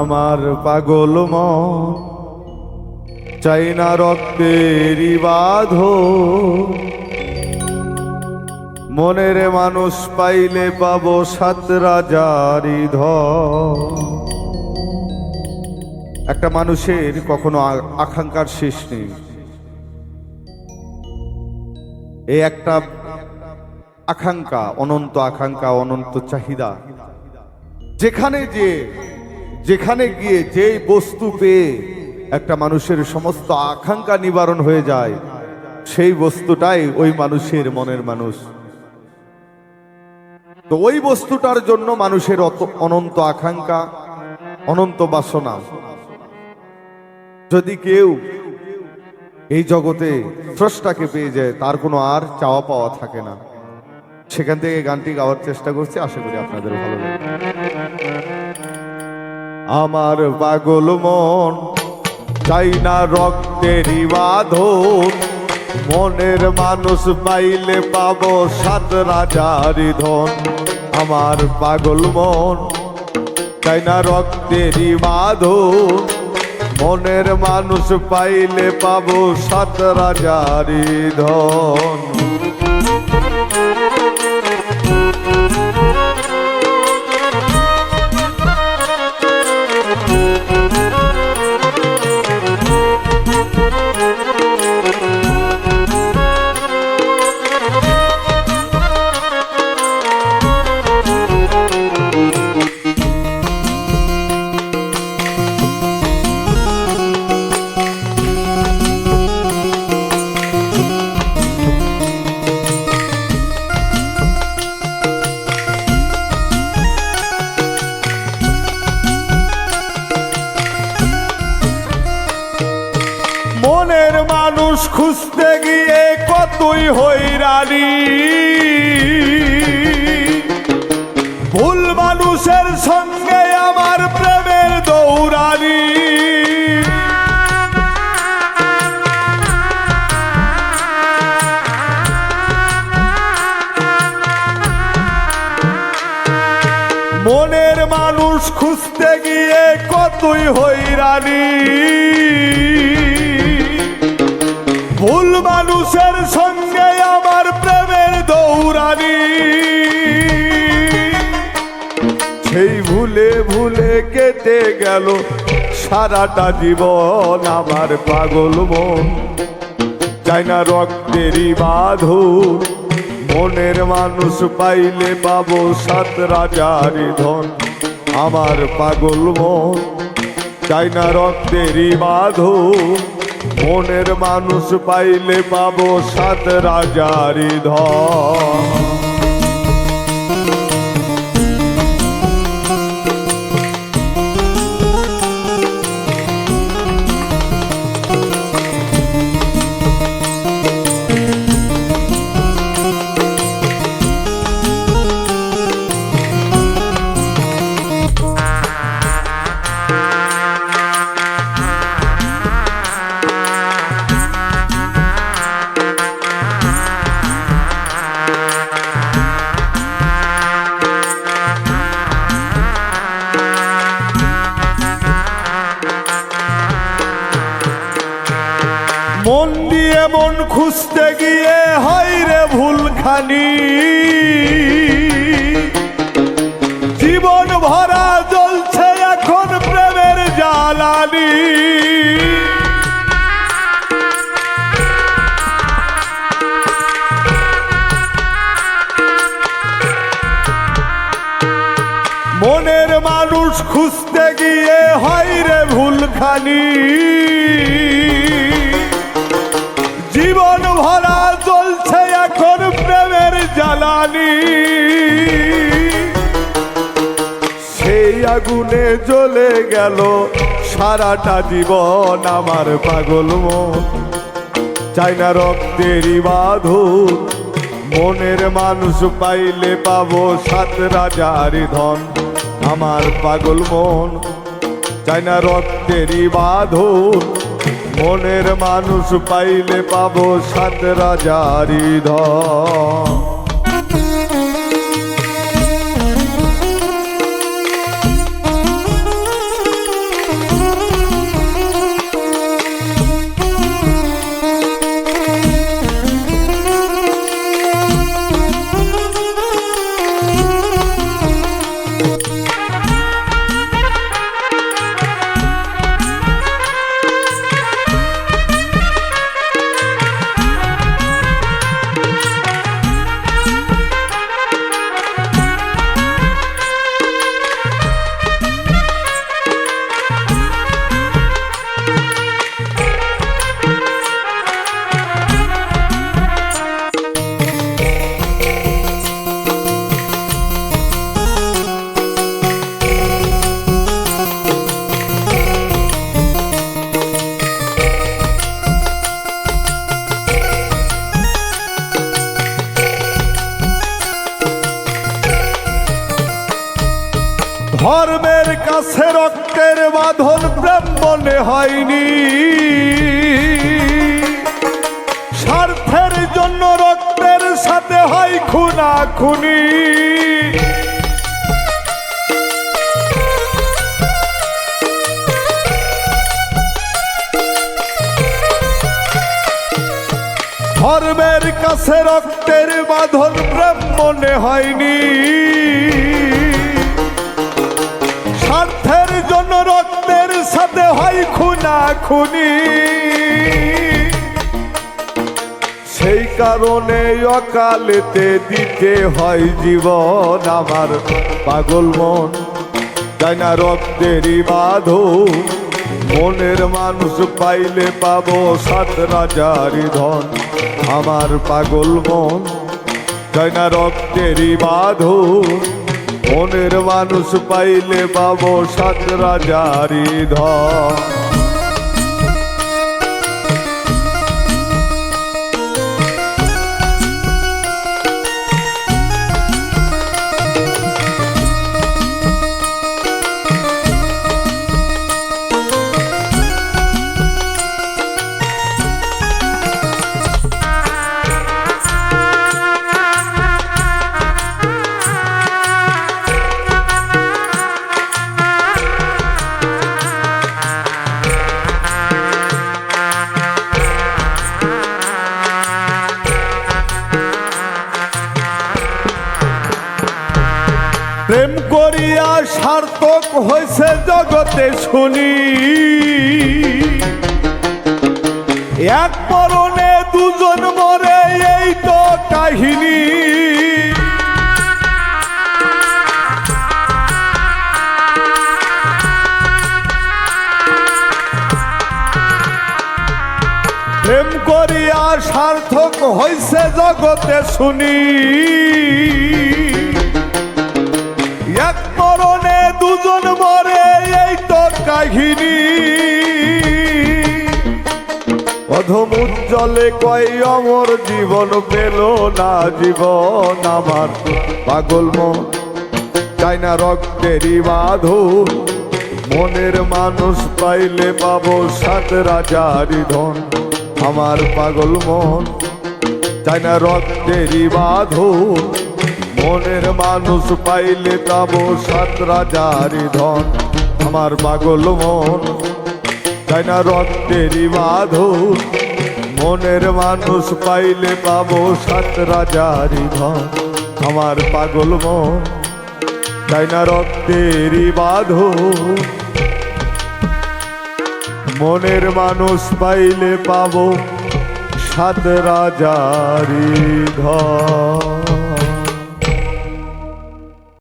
আমার পাগল মন, চাই না রক্তেরই বাঁধ মনের মানুষ পাইলে পাবো সাত রাজারি ধন। একটা মানুষের কখনো আকাঙ্ক্ষার শেষ নেই। এই একটা আকাঙ্ক্ষা, অনন্ত আকাঙ্ক্ষা, অনন্ত চাহিদা। যেখানে যে যেখানে গিয়ে যেই বস্তু পেয়ে একটা মানুষের সমস্ত আকাঙ্ক্ষা নিবারণ হয়ে যায়, সেই বস্তুটাই ওই মানুষের মনের মানুষ। তো ওই বস্তুটার জন্য মানুষের অত অনন্ত আকাঙ্ক্ষা, অনন্ত বাসনা। যদি কেউ এই জগতে স্রষ্টাকে পেয়ে যায়, তার কোনো আর চাওয়া পাওয়া থাকে না। সেখান থেকে গানটি গাওয়ার চেষ্টা করছি, আশা করি আপনাদের ভালো লাগবে। আমার পাগল মন, চাই না রক্তেরই বাঁধন মনের মানুষ পাইলে পাব সাত রাজারি ধন। আমার পাগল মন, চাই না রক্তেরই বাঁধন মনের মানুষ পাইলে পাব সাত রাজারি ধন। কতই হইরানি ভুল মানুষের সঙ্গে আমার প্রেমের দৌড়ানি। মনের মানুষ খুঁজতে গিয়ে কতই হইরানি ভুল মানুষের সঙ্গে আমার প্রেমের দৌড়ানি। সেই ভুলে ভুলে কেটে গেল সারাটা জীবন আমার পাগল মন। চাই না রক্তেরই বাঁধন, মনের মানুষ পাইলে পাবো সাত রাজারি ধন। আমার পাগল মন চাই না রক্তেরই বাঁধন মনের মানুষ পাইলে পাবো সাত রাজারি ধন। খুঁজতে গিয়ে হয় রে ভুলখানি। জীবন ভরা জ্বলছে এখন প্রেমের জ্বালানি। মনের মানুষ খুঁজতে গিয়ে হয় রে ভুলখানি। জীবন ভরা চলছে এখন প্রেমের জ্বালানি। সেই আগুনে জ্বলে গেল সারাটা জীবন আমার পাগল মন। চাই না রক্তেরই বাঁধন মনের মানুষ পাইলে পাবো সাত রাজারি ধন। আমার পাগল মন, চাই না রক্তেরই বাঁধন মনের মানুষ পাইলে পাবো সাত রাজারি ধন। কাছে রক্তের বাঁধন প্রেম মনে হয়নি। স্বার্থের জন্য রক্তের সাথে হয় খুনা খুনি ধর্মের কাছে রক্তের বাঁধন প্রেম মনে হয়নি। জন্য রক্তের সাথে হয় খুনা খুনি সেই কারণে অকালেতে দিতে হয় জীবন আমার পাগল মন। তাই না রক্তেরই বাঁধো মনের মানুষ পাইলে পাবো সাত রাজারি ধন। আমার পাগল মন তাই না রক্তেরই বাঁধো মনের মানুষ পাইলে পাবো সাত রাজারি ধন। হয়েছে জগতে শুনি। এক মরণে দুজন মরে, এই তো কাহিনী। প্রেম করিয়া সার্থক হয়েছে জগতে শুনি। মরণে দুজন মরে, এই তো কাহিনী অধম উজ্জ্বলে কয়, অমর জীবন পেল না জীবন আমার। পাগল মন, চাই না রক্তেরই বাঁধো মনের মানুষ পাইলে পাবো সাত রাজারি ধন। আমার পাগল মন, চাই না রক্তেরই বাঁধো মনের মানুষ পাইলে পাবো সাত রাজারি ধন। আমার পাগল মন, তাই না রক্তেরই বাঁধো মনের মানুষ পাইলে পাব সাত রাজারি ধন। আমার পাগল মন, তাই না রক্তেরই বাঁধো মনের মানুষ পাইলে পাবো সাত রাজারি ধন।